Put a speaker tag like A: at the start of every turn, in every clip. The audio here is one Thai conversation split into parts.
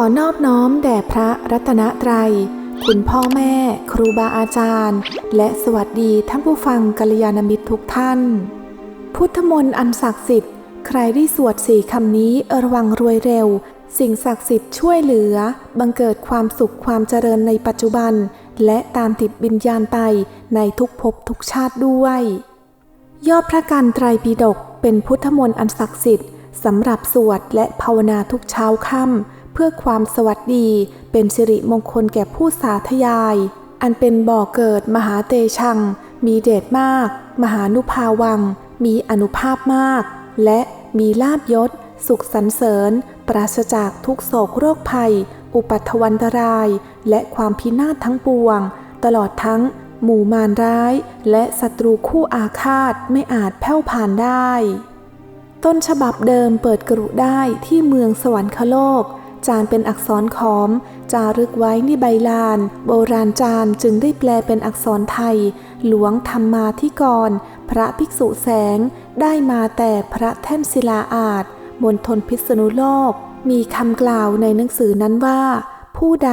A: อนอบน้อมแด่พระรัตนตรัย คุณพ่อแม่ ครูบาอาจารย์ และสวัสดีท่านผู้ฟังกัลยาณมิตรทุกท่าน พุทธมนต์อันศักดิ์สิทธิ์ ใครได้สวดสี่คำนี้ระวังรวยเร็ว สิ่งศักดิ์สิทธิ์ช่วยเหลือ บังเกิดความสุขความเจริญในปัจจุบัน และตามติดวิญญาณไปในทุกภพทุกชาติด้วย ยอดพระกันไตรปิฎกเป็นพุทธมนต์อันศักดิ์สิทธิ์สำหรับสวดและภาวนาทุกเช้าค่ำ เพื่อความสวัสดีเป็นสิริมงคลแก่ผู้สาธยาย อันเป็นบ่อเกิดมหาเตชัง มีเดชมาก มหานุภาวัง มีอนุภาพมาก และมีลาบยศ สุขสรรเสริญ ปราศจากทุกโศกโรคภัย อุปัทวันตราย และความพินาศทั้งปวง ตลอดทั้ง หมู่มารร้าย และศัตรูคู่อาฆาตไม่อาจแผ่วผ่านได้ ต้นฉบับเดิมเปิดกรุได้ที่เมืองสวรรคโลก จานเป็นอักษรขอม จารึกไว้ในใบลาน โบราณจารย์จึงได้แปลเป็นอักษรไทย หลวงธรรมาธิกร พระภิกษุแสง ได้มาแต่พระแท่นศิลาอาจมณฑลพิษณุโลก มีคำกล่าวในหนังสือนั้นว่า ผู้ใด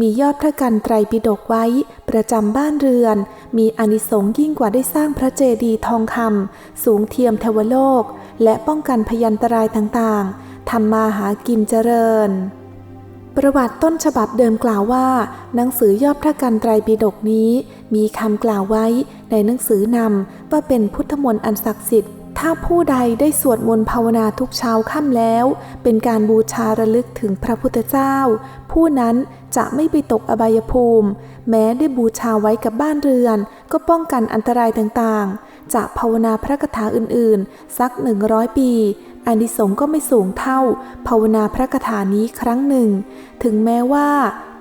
A: มียอดพระกันไตรปิฎกไว้ ประจำบ้านเรือน มีอนิสงส์ยิ่งกว่าได้สร้างพระเจดีย์ทองคำสูงเทียมเทวโลก และป้องกันพยันตรายต่างๆ ทำมาหากินเจริญ ประวัติต้นฉบับเดิมกล่าวว่า หนังสือยอดพระกันไตรปิฎกนี้ มีคำกล่าวไว้ในหนังสือนำว่าเป็นพุทธมนต์อันศักดิ์สิทธิ์ถ้าผู้ใดได้สวดมนต์ภาวนาทุกเช้าค่ำแล้ว เป็นการบูชาระลึกถึงพระพุทธเจ้า ผู้นั้นจะไม่ไปตกอบายภูมิ แม้ได้บูชาไว้กับบ้านเรือน ก็ป้องกันอันตรายต่างๆ จะภาวนาพระคาถาอื่นๆ สักหนึ่งร้อยปี อานิสงส์ก็ไม่สูงเท่า ภาวนาพระคาถานี้ครั้งหนึ่ง ถึงแม้ว่า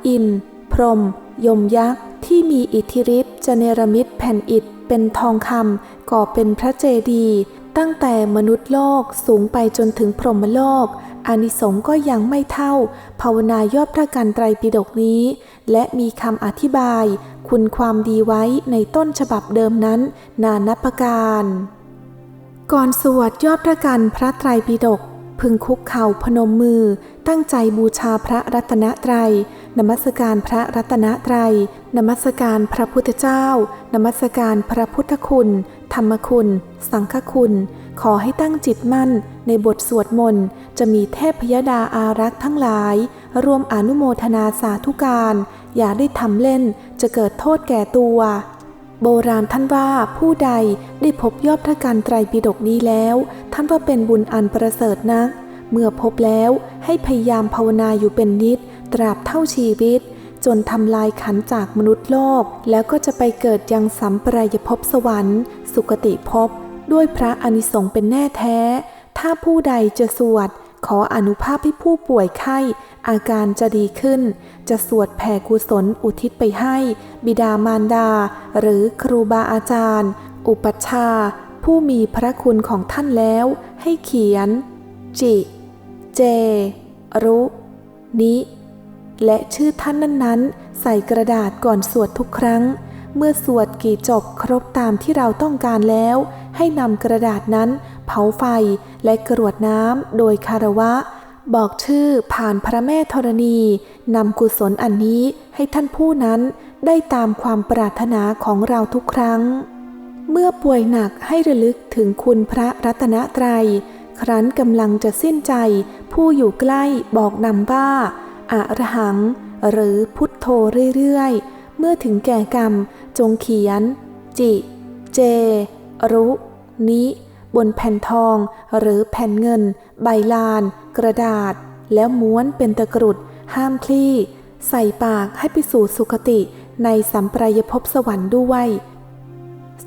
A: อิน พรม ยมยักษ์ ที่มีอิทธิฤทธิ์จะเนรมิตแผ่นอิฐเป็นทองคำก่อเป็นพระเจดีย์ตั้งแต่มนุษย์โลกสูงไปจนถึงพรหมโลก อานิสงส์ก็ยังไม่เท่า ภาวนายอดพระกันไตรปิฎกนี้ และมีคำอธิบาย คุณความดีไว้ในต้นฉบับเดิมนั้น นานับประการ ก่อนสวดยอดพระกันพระไตรปิฎกพึงคุกเข่าพนมมือ ตั้งใจบูชาพระรัตนตรัยนมัสการพระรัตนตรัยนมัสการพระพุทธเจ้า นมัสการพระพุทธคุณ ธรรมคุณ สังฆคุณ ขอให้ตั้งจิตมั่น ในบทสวดมนต์ จะมีเทพพยดาอารักษ์ทั้งหลาย รวมอนุโมทนาสาธุการ อย่าได้ทำเล่นจะเกิดโทษแก่ตัว โบราณท่านว่าผู้ใดได้พบยอดพระกันไตรปิฎกนี้แล้ว ท่านว่าเป็นบุญอันประเสริฐนัก เมื่อพบแล้วให้พยายามภาวนาอยู่เป็นนิด ตราบเท่าชีวิต จนทำลายขันจากมนุษย์โลก แล้วก็จะไปเกิดยังสัมปรายภพสวรรค์ สุคติภพด้วยพระอนิสงส์เป็นแน่แท้ ถ้าผู้ใดจะสวด ขออนุภาพให้ผู้ป่วยไข้ อาการจะดีขึ้น จะสวดแผ่กุศลอุทิศไปให้ บิดามารดา หรือครูบาอาจารย์ อุปัชฌาย์ผู้มีพระคุณของท่านแล้ว ให้เขียน จิ เจ รุนิและชื่อท่านนั้นๆ ใส่กระดาษก่อนสวดทุกครั้ง เมื่อสวดกี่จบครบตามที่เราต้องการแล้ว ให้นำกระดาษนั้น เผาไฟและกรวดน้ำโดยคารวะ บอกชื่อผ่านพระแม่ธรณีนำกุศลอันนี้ให้ท่านผู้นั้นได้ตามความปรารถนาของเราทุกครั้ง เมื่อป่วยหนักให้ระลึกถึงคุณพระรัตนตรัย ครั้นกำลังจะสิ้นใจ ผู้อยู่ใกล้บอกนำว่าอะระหัง หรือพุทโธเรื่อยๆ เมื่อถึงแก่กรรมจงเขียน จิ เจ รุ นิ บนแผ่นทองหรือแผ่นเงิน ใบลาน กระดาษ แล้วม้วนเป็นตะกรุด ห้ามคลี่ ใส่ปากให้ไปสู่สุคติในสัมปรายภพสวรรค์ด้วย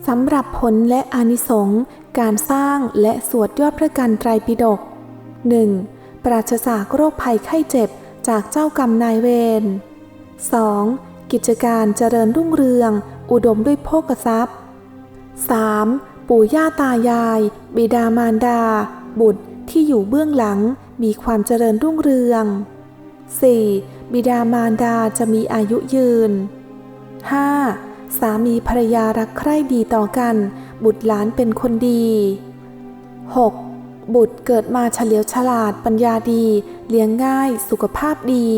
A: สำหรับผลและอานิสงส์การสร้างและสวดยอดพระกันไตรปิฎก 1. ปราศจากโรคภัยไข้เจ็บจากเจ้ากรรมนายเวร 2. กิจการเจริญรุ่งเรือง อุดมด้วยโภคทรัพย์ 3. ปู่ย่าตายาย บิดามารดา บุตรที่อยู่เบื้องหลังมีความเจริญรุ่งเรือง 4. บิดามารดาจะมีอายุยืน 5. สามีภรรยารักใคร่ดีต่อกัน บุตรหลานเป็นคนดี 6. บุตรเกิดมาเฉลียวฉลาดปัญญาดี เลี้ยงง่ายสุขภาพดี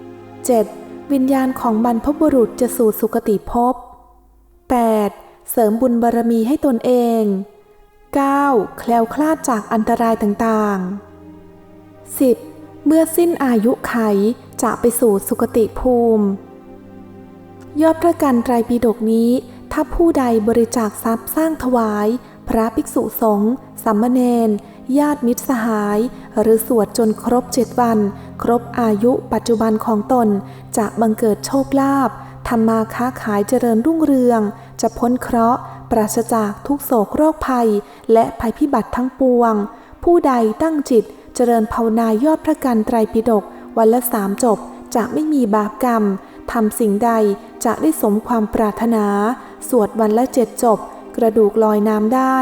A: 7. วิญญาณของบรรพบุรุษจะสู่สุคติภพ 8. เสริมบุญบารมีให้ตนเอง 9. แคล้วคลาดจากอันตรายต่างๆ 10. เมื่อสิ้นอายุไขจะไปสู่สุคติภูมิ ยอดพระกันไตรปิฎกนี้ ถ้าผู้ใดบริจาคทรัพย์สร้างถวาย พระภิกษุสงฆ์สามเณรญาติมิตรสหาย หรือสวดจนครบเจ็ดวัน ครบอายุปัจจุบันของตนจะบังเกิดโชคลาภ ทำมาค้าขายเจริญรุ่งเรือง จะพ้นเคราะห์ ปราศจากทุกโศกโรคภัย และภัยพิบัติทั้งปวง ผู้ใดตั้งจิตเจริญภาวนายอดพระกันไตรปิฎกวันละสามจบจะไม่มีบาปกรรมทำสิ่งใดจะได้สมความปรารถนา สวดวันละเจ็ดจบ กระดูกลอยน้ำได้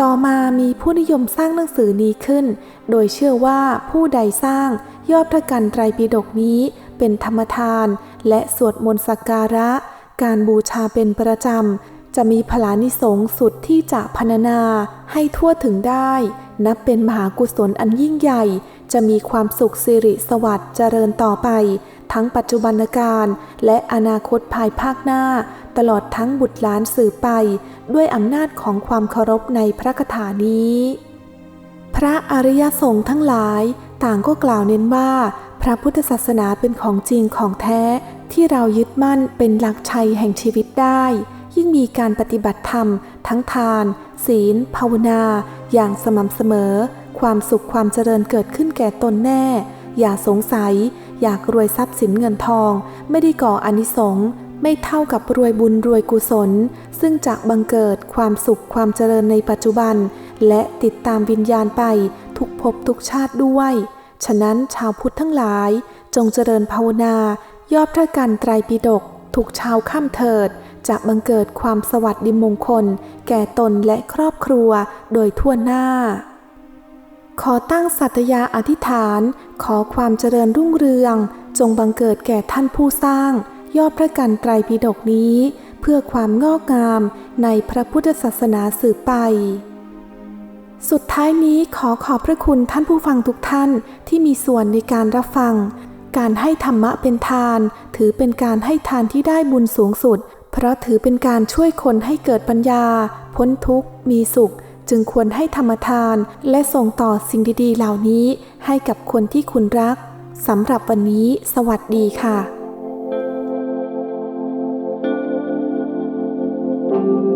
A: ต่อมามีผู้นิยมสร้างหนังสือนี้ขึ้น โดยเชื่อว่าผู้ใดสร้างยอดพระกันไตรปิฎกนี้เป็นธรรมทาน และสวดมนต์สักการะ การบูชาเป็นประจำ จะมีพลานิสงส์สุดที่จะพรรณนาให้ทั่วถึงได้ นับเป็นมหากุศลอันยิ่งใหญ่ จะมีความสุขสิริสวัสดิ์เจริญต่อไป ทั้งปัจจุบันการและอนาคตภายภาคหน้า ตลอดทั้งบุตรหลานสืบไป ด้วยอำนาจของความเคารพในพระคาถานี้ พระอริยสงฆ์ทั้งหลายต่างก็กล่าวเน้นว่า พระพุทธศาสนาเป็นของจริงของแท้ที่เรายึดมั่นเป็นหลักชัยแห่งชีวิตได้ ยิ่งมีการปฏิบัติธรรม ทั้งทาน ศีล ภาวนา อย่างสม่ำเสมอ ความสุขความเจริญเกิดขึ้นแก่ตนแน่ อย่าสงสัย อยากรวยทรัพย์สินเงินทอง ไม่ได้ก่ออนิสงส์ไม่เท่ากับรวยบุญรวยกุศล ซึ่งจะบังเกิดความสุขความเจริญในปัจจุบัน และติดตามวิญญาณไปทุกภพทุกชาติด้วย ฉะนั้นชาวพุทธทั้งหลายจงเจริญภาวนา ยอดพระกันไตรปิฎกทุกชาวค่ำเถิดจะบังเกิดความสวัสดิมงคล แก่ตนและครอบครัวโดยทั่วหน้า ขอตั้งสัตยาอธิษฐาน ขอความเจริญรุ่งเรือง จงบังเกิดแก่ท่านผู้สร้าง ยอดพระกันไตรปิฎกนี้ เพื่อความงอกงามในพระพุทธศาสนาสืบไป สุดท้ายนี้ขอขอบพระคุณท่านผู้ฟังทุกท่านที่มีส่วนในการรับฟัง การให้ธรรมะเป็นทาน ถือเป็นการให้ทานที่ได้บุญสูงสุด เพราะถือเป็นการช่วยคนให้เกิดปัญญา พ้นทุกข์ มีสุข จึงควรให้ธรรมทาน และส่งต่อสิ่งดีๆ เหล่านี้ ให้กับคนที่คุณรักสำหรับวันนี้ สวัสดีค่ะ
B: Thank